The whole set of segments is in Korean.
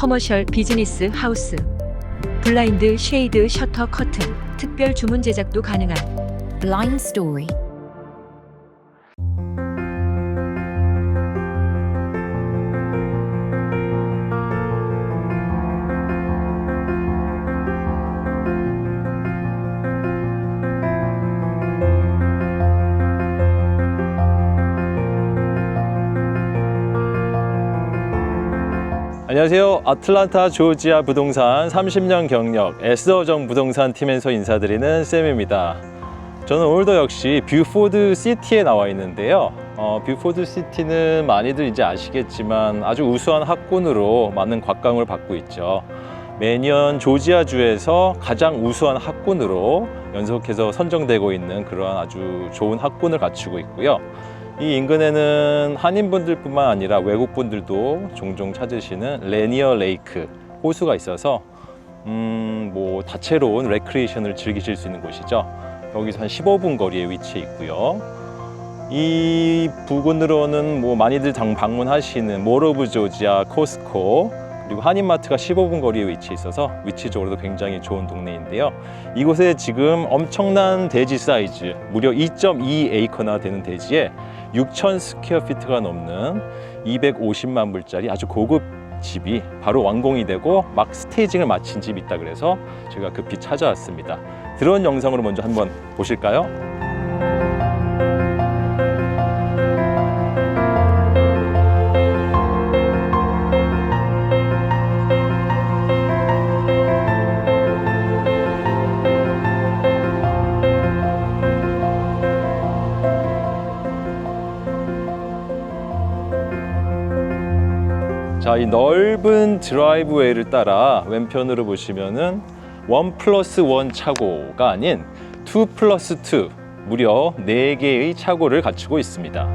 커머셜 비즈니스 하우스. 블라인드 쉐이드 셔터 커튼. 특별 주문 제작도 가능한. Blind Story. 안녕하세요. 아틀란타 조지아 부동산 30년 경력 에스더정 부동산 팀에서 인사드리는 쌤입니다. 저는 오늘도 역시 뷰포드 시티에 나와 있는데요. 어, 뷰포드 시티는 많이들 이제 아시겠지만 아주 우수한 학군으로 많은 곽강을 받고 있죠. 매년 조지아주에서 가장 우수한 학군으로 연속해서 선정되고 있는 그러한 아주 좋은 학군을 갖추고 있고요. 이 인근에는 한인분들뿐만 아니라 외국분들도 종종 찾으시는 레니어 레이크 호수가 있어서 음, 뭐 다채로운 레크리에이션을 즐기실 수 있는 곳이죠. 여기서 한 15분 거리에 위치해 있고요. 이 부근으로는 뭐 많이들 당- 방문하시는 몰 오브 조지아 코스코 그리고 한인마트가 15분 거리에 위치해 있어서 위치적으로도 굉장히 좋은 동네인데요. 이곳에 지금 엄청난 대지 사이즈 무려 2.2 에이커나 되는 대지에 6천 스퀘어 피트가 넘는 250만 불짜리 아주 고급 집이 바로 완공이 되고 막 스테이징을 마친 집이 있다 그래서 제가 급히 찾아왔습니다. 들어온 영상으로 먼저 한번 보실까요? 자, 이 넓은 드라이브웨이를 따라 왼편으로 보시면은 원 플러스 원 차고가 아닌 투 플러스 투 무려 네개의 차고를 갖추고 있습니다.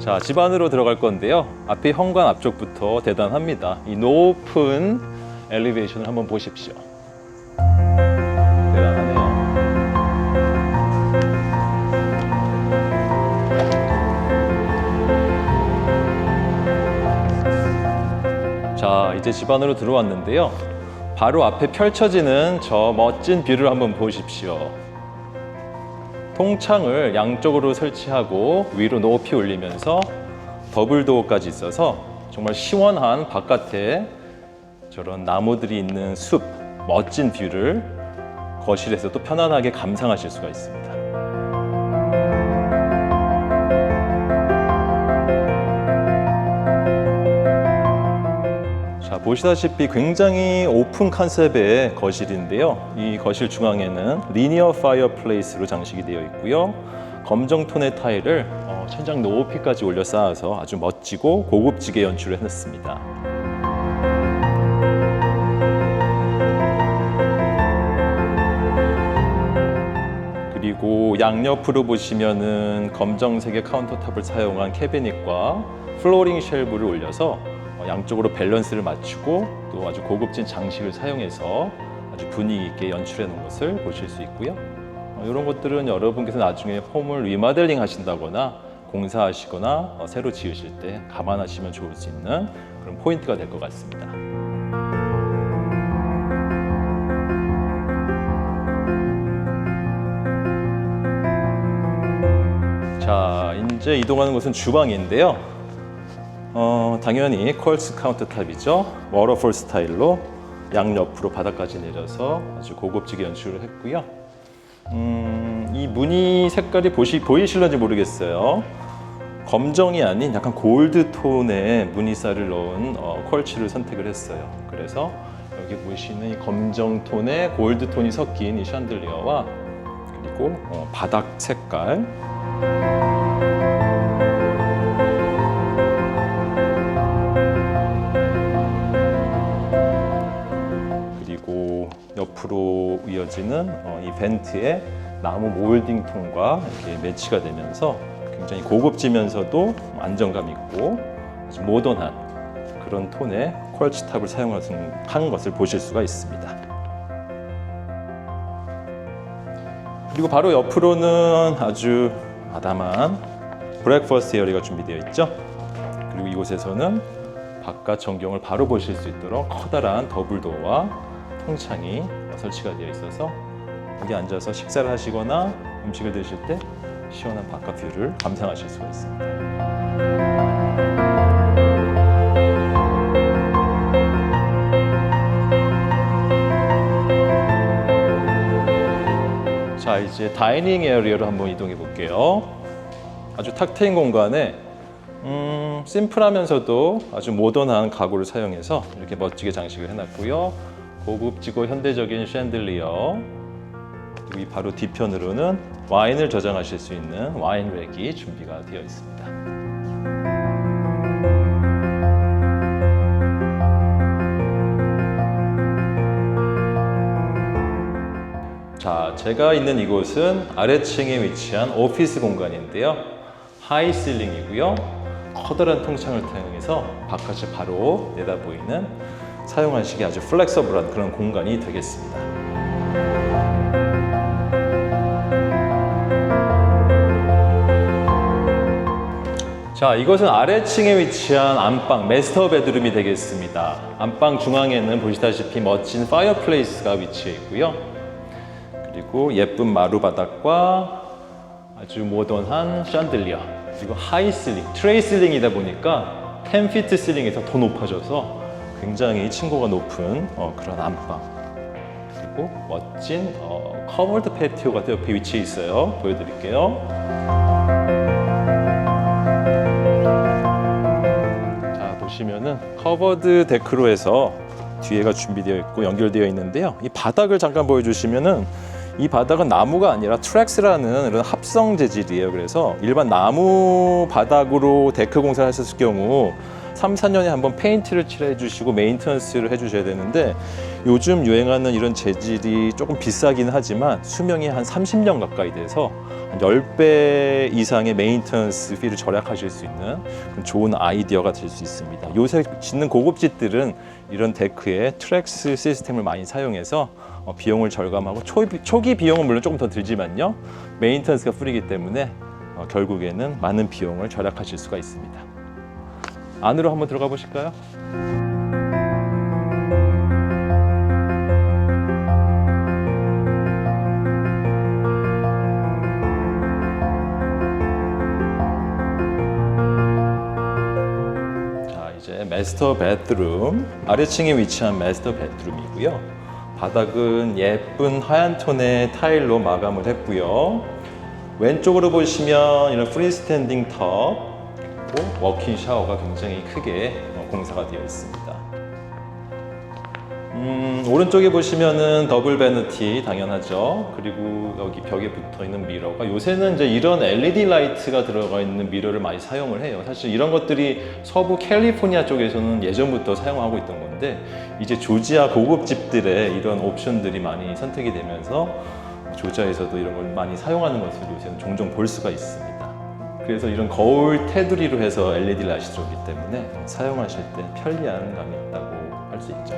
자, 집 안으로 들어갈 건데요. 앞에 현관 앞쪽부터 대단합니다. 이 높은 엘리베이션을 한번 보십시오. 이제 집 안으로 들어왔는데요. 바로 앞에 펼쳐지는 저 멋진 뷰를 한번 보십시오. 통창을 양쪽으로 설치하고 위로 높이 올리면서 더블 도어까지 있어서 정말 시원한 바깥에 저런 나무들이 있는 숲, 멋진 뷰를 거실에서 또 편안하게 감상하실 수가 있습니다. 보시다시피 굉장히 오픈 컨셉의 거실인데요. 이 거실 중앙에는 리니어 파이어플레이스로 장식이 되어 있고요. 검정 톤의 타일을 어, 천장 높이까지 올려 쌓아서 아주 멋지고 고급지게 연출을 해놨습니다. 그리고 양옆으로 보시면은 검정색의 카운터탑을 사용한 캐비닛과 플로링 쉘브를 올려서 어, 양쪽으로 밸런스를 맞추고 또 아주 고급진 장식을 사용해서 아주 분위기 있게 연출해 놓은 것을 보실 수 있고요. 어, 이런 것들은 여러분께서 나중에 홈을 리마델링 하신다거나 공사하시거나 어, 새로 지으실 때 감안하시면 좋을 수 있는 그런 포인트가 될 것 같습니다. 자, 이제 이동하는 곳은 주방인데요. 어, 당연히 퀄스 카운터탑이죠. 워터폴 스타일로 양옆으로 바닥까지 내려서 아주 고급지게 연출을 했고요. 음, 이 무늬 색깔이 보시, 보이실런지 모르겠어요. 검정이 아닌 약간 골드 톤의 무늬살을 넣은 어, 퀄츠를 선택을 했어요. 그래서 여기 보시는 이 검정 톤의 골드 톤이 섞인 이 샹들리어와 그리고 어, 바닥 색깔 옆으로 이어지는 어, 이 벤트의 나무 몰딩통과 이렇게 매치가 되면서 굉장히 고급지면서도 안정감 있고 아주 모던한 그런 톤의 퀄치탑을 사용하는 것을 보실 수가 있습니다. 그리고 바로 옆으로는 아주 아담한 브렉퍼스트 에어리가 준비되어 있죠. 그리고 이곳에서는 바깥 전경을 바로 보실 수 있도록 커다란 더블도어와 통창이 설치가 되어 있어서 여기 앉아서 식사를 하시거나 음식을 드실 때 시원한 바깥 뷰를 감상하실 수가 있습니다. 자 이제 다이닝 에어리어로 한번 이동해 볼게요. 아주 탁 트인 공간에 음, 심플하면서도 아주 모던한 가구를 사용해서 이렇게 멋지게 장식을 해놨고요. 고급지고 현대적인 그리고 이 바로 뒤편으로는 와인을 저장하실 수 있는 와인 렉이 준비가 되어 있습니다. 자, 제가 있는 이곳은 아래층에 위치한 오피스 공간인데요. 하이 실링이고요. 커다란 통창을 사용해서 바깥을 바로 내다보이는 사용하시기 아주 플렉서블한 그런 공간이 되겠습니다. 자, 이것은 아래층에 위치한 안방 메스터 베드룸이 되겠습니다. 안방 중앙에는 보시다시피 멋진 파이어플레이스가 위치해 있고요. 그리고 예쁜 마루 바닥과 아주 모던한 샹들리어 그리고 하이 실링, 트레이 실링이다 보니까 10피트 실링에서 더 높아져서 굉장히 층고가 높은 어, 그런 안방. 그리고 멋진 어, 커버드 패티오가 또 옆에 위치해 있어요. 보여드릴게요. 자 보시면은 커버드 데크로 해서 뒤에가 준비되어 있고 연결되어 있는데요. 이 바닥을 잠깐 보여주시면은 이 바닥은 나무가 아니라 트랙스라는 이런 합성 재질이에요. 그래서 일반 나무 바닥으로 데크 공사를 하셨을 경우 3, 4년에 한번 페인트를 칠해 주시고 메인터넌스를 해 주셔야 되는데 요즘 유행하는 이런 재질이 조금 비싸긴 하지만 수명이 한 30년 가까이 돼서 한 10배 이상의 메인터넌스 피를 절약하실 수 있는 좋은 아이디어가 될 수 있습니다. 요새 짓는 고급집들은 이런 데크에 트랙스 시스템을 많이 사용해서 어, 비용을 절감하고 초, 초기 비용은 물론 조금 더 들지만요 메인터넌스가 뿌리기 때문에 어, 결국에는 많은 비용을 절약하실 수가 있습니다 안으로 한번 들어가 보실까요? 자 이제 마스터 베드룸 아래층에 위치한 마스터 베드룸이고요 바닥은 예쁜 하얀 톤의 타일로 마감을 했고요. 왼쪽으로 보시면 이런 프리스탠딩 텁 그리고 워킹 샤워가 굉장히 크게 어, 공사가 되어 있습니다. 음, 오른쪽에 보시면은 더블 베너티 당연하죠. 그리고 여기 벽에 붙어 있는 미러가 요새는 이제 이런 LED 라이트가 들어가 있는 미러를 많이 사용을 해요. 사실 이런 것들이 서부 캘리포니아 쪽에서는 예전부터 사용하고 있던 건데 이제 조지아 고급집들의 이런 옵션들이 많이 선택이 되면서 조지아에서도 이런 걸 많이 사용하는 것을 요새는 종종 볼 수가 있습니다. 그래서 이런 거울 테두리로 해서 LED 라이트가 들어오기 때문에 사용하실 때 편리한 감이 있다고 할 수 있죠.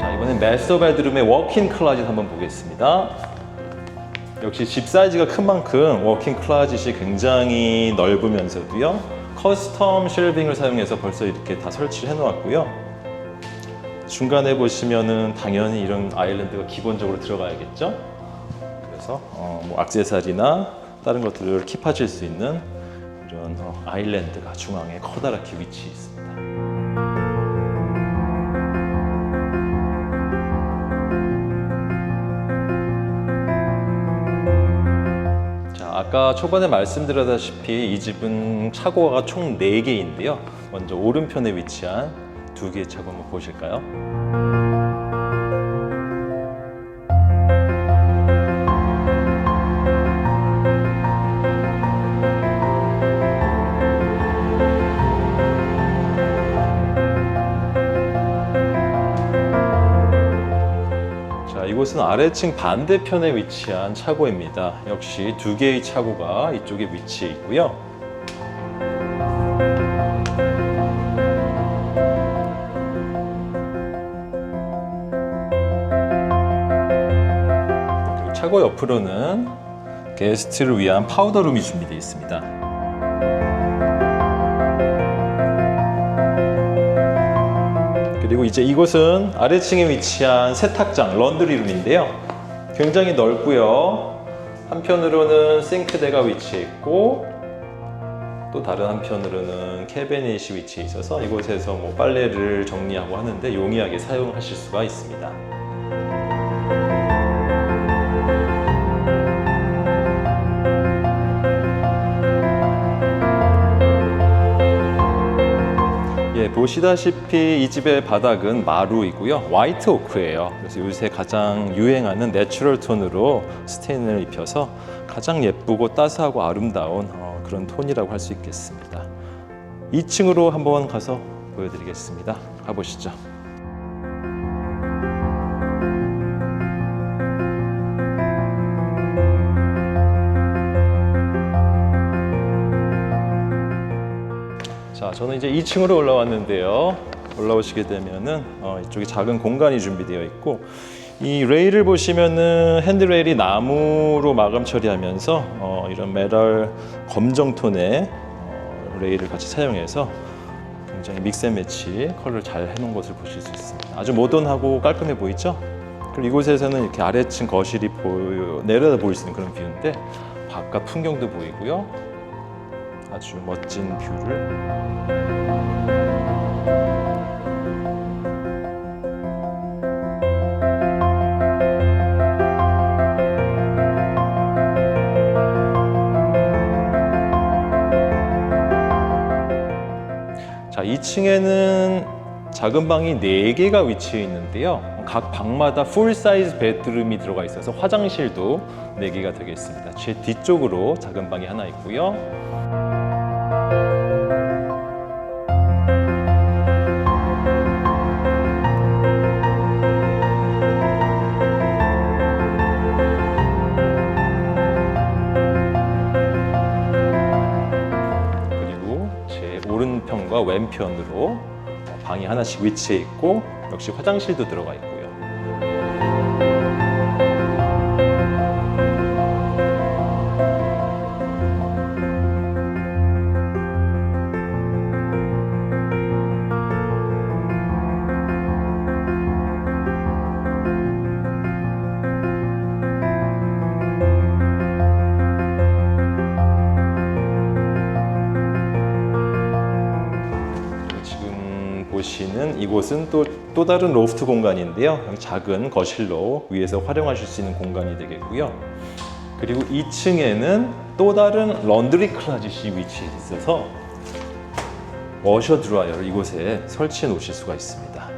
자 이번엔 마스터 베드룸의 워킹 클라짓 한번 보겠습니다. 역시 집 사이즈가 큰 만큼 워킹 클라짓이 굉장히 넓으면서도요 커스텀 쉘빙을 사용해서 벌써 이렇게 다 설치를 해놓았고요. 중간에 보시면은 당연히 이런 아일랜드가 기본적으로 들어가야겠죠. 그래서 어, 뭐 악세사리나 다른 것들을 킵하실 수 있는 이런 어, 아일랜드가 중앙에 커다랗게 위치해 있습니다. 아까 초반에 말씀드렸다시피 이 집은 차고가 총 4개인데요. 먼저 오른편에 위치한 두 개의 차고 한번 보실까요? 아래층 반대편에 위치한 차고입니다. 역시 두 개의 차고가 이쪽에 위치해 있고요. 차고 옆으로는 게스트를 위한 파우더룸이 준비되어 있습니다. 그리고 이제 이곳은 아래층에 위치한 세탁장 런드리룸인데요. 굉장히 넓고요. 한편으로는 싱크대가 위치해 있고 또 다른 한편으로는 캐비닛이 위치해 있어서 이곳에서 뭐 빨래를 정리하고 하는데 용이하게 사용하실 수가 있습니다. 보시다시피 이 집의 바닥은 마루이고요. 화이트 오크예요. 그래서 요새 가장 유행하는 내추럴 톤으로 스테인을 입혀서 가장 예쁘고 따스하고 아름다운 어, 그런 톤이라고 할 수 있겠습니다. 2층으로 한번 가서 보여드리겠습니다. 가보시죠. 저는 이제 2층으로 올라왔는데요. 올라오시게 되면은 어, 이쪽에 작은 공간이 준비되어 있고 이 레일을 보시면은 핸드레일이 나무로 마감 처리하면서 어, 이런 메tal 검정 톤의 어, 레일을 같이 사용해서 굉장히 믹스앤매치 컬러를 잘 해놓은 것을 보실 수 있습니다. 아주 모던하고 깔끔해 보이죠? 그리고 이곳에서는 이렇게 아래층 거실이 보여 내려다 보일 수 있는 그런 뷰인데 바깥 풍경도 보이고요. 아주 멋진 뷰를. 자, 2층에는 작은 방이 4개가 위치해 있는데요. 각 방마다 풀 사이즈 베드룸이 들어가 있어서 화장실도 4개가 되겠습니다. 제 뒤쪽으로 작은 방이 하나 있고요. 그리고 제 오른편과 왼편으로 어, 방이 하나씩 위치해 있고 역시 화장실도 들어가 있고 곳은 또, 또 다른 로프트 공간인데요. 작은 거실로 위에서 활용하실 수 있는 공간이 되겠고요. 그리고 2층에는 또 다른 런드리 클라짓이 위치해 있어서 워셔 드라이어를 이곳에 설치해 놓으실 수가 있습니다.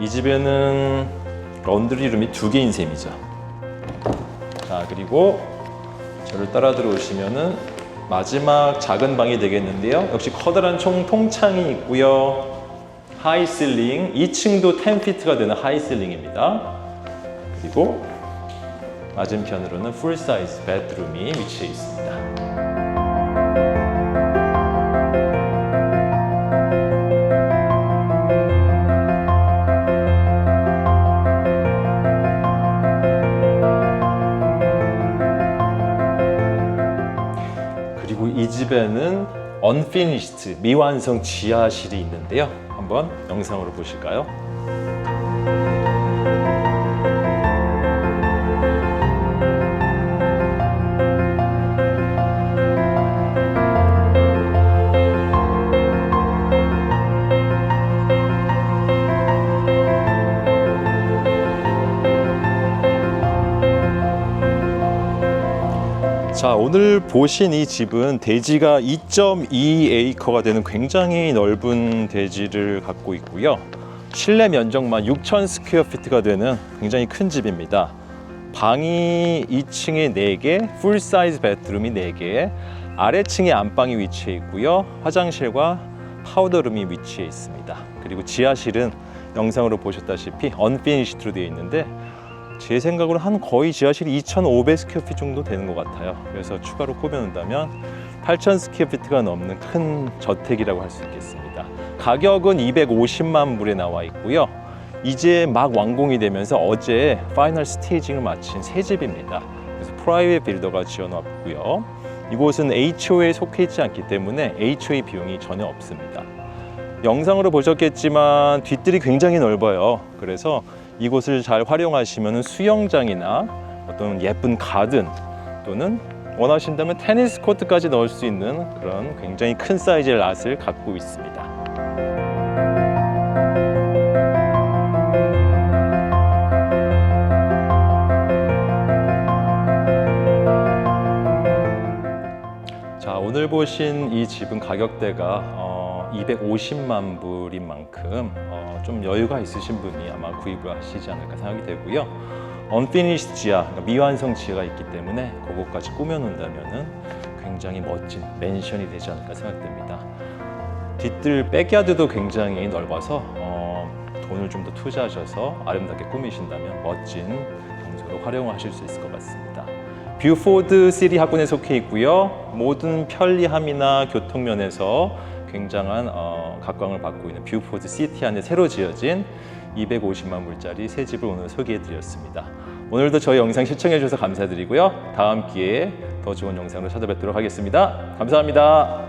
이 집에는 런드리 룸이 두 개인 셈이죠. 자, 그리고 저를 따라 들어오시면은 마지막 작은 방이 되겠는데요. 역시 커다란 총 통창이 있고요. 하이 실링, 2층도 10피트가 되는 하이 실링입니다. 그리고 맞은편으로는 풀 사이즈 베드룸이 위치해 있습니다. 그리고 이 집에는 unfinished 미완성 지하실이 있는데요. 한번 영상으로 보실까요? 자, 오늘 보신 이 집은 대지가 2.2에이커가 되는 굉장히 넓은 대지를 갖고 있고요. 실내 면적만 6,000 스퀘어 피트가 되는 굉장히 큰 집입니다. 방이 2층에 4개, 풀 사이즈 베드룸이 4개, 아래층에 안방이 위치해 있고요. 화장실과 파우더룸이 위치해 있습니다. 그리고 지하실은 영상으로 보셨다시피 언피니시트로 되어 있는데 제 생각으로 한 거의 지하실이 2,500 스퀘어핏 정도 되는 것 같아요. 그래서 추가로 꾸며놓는다면 8,000 스퀘어피트가 넘는 큰 저택이라고 할 수 있겠습니다. 가격은 250만 불에 나와 있고요. 이제 막 완공이 되면서 어제 파이널 스테이징을 마친 새 집입니다. 그래서 프라이빗 빌더가 지어놨고요. 이곳은 HO에 속해 있지 않기 때문에 HO의 비용이 전혀 없습니다. 영상으로 보셨겠지만 뒷뜰이 굉장히 넓어요. 그래서 이곳을 잘 활용하시면 수영장이나 어떤 예쁜 가든 또는 원하신다면 테니스 코트까지 넣을 수 있는 그런 굉장히 큰 사이즈의 낫을 갖고 있습니다. 자 오늘 보신 이 집은 가격대가 어, 250만 불인 만큼 어, 좀 여유가 있으신 분이 아마 구입을 하시지 않을까 생각이 되고요. 언피니시 지하, 그러니까 미완성 지하가 있기 때문에 그것까지 꾸며놓는다면은 굉장히 멋진 맨션이 되지 않을까 생각됩니다. 뒷뜰 백야드도 굉장히 넓어서 어, 돈을 좀 더 투자하셔서 아름답게 꾸미신다면 멋진 장소로 활용하실 수 있을 것 같습니다. 뷰포드 시리 학군에 속해 있고요. 모든 편리함이나 교통 면에서 굉장한 어, 각광을 받고 있는 뷰포드 시티 안에 새로 지어진 250만 불짜리 새 집을 오늘 소개해 드렸습니다. 오늘도 저희 영상 시청해 주셔서 감사드리고요. 다음 기회에 더 좋은 영상으로 찾아뵙도록 하겠습니다. 감사합니다.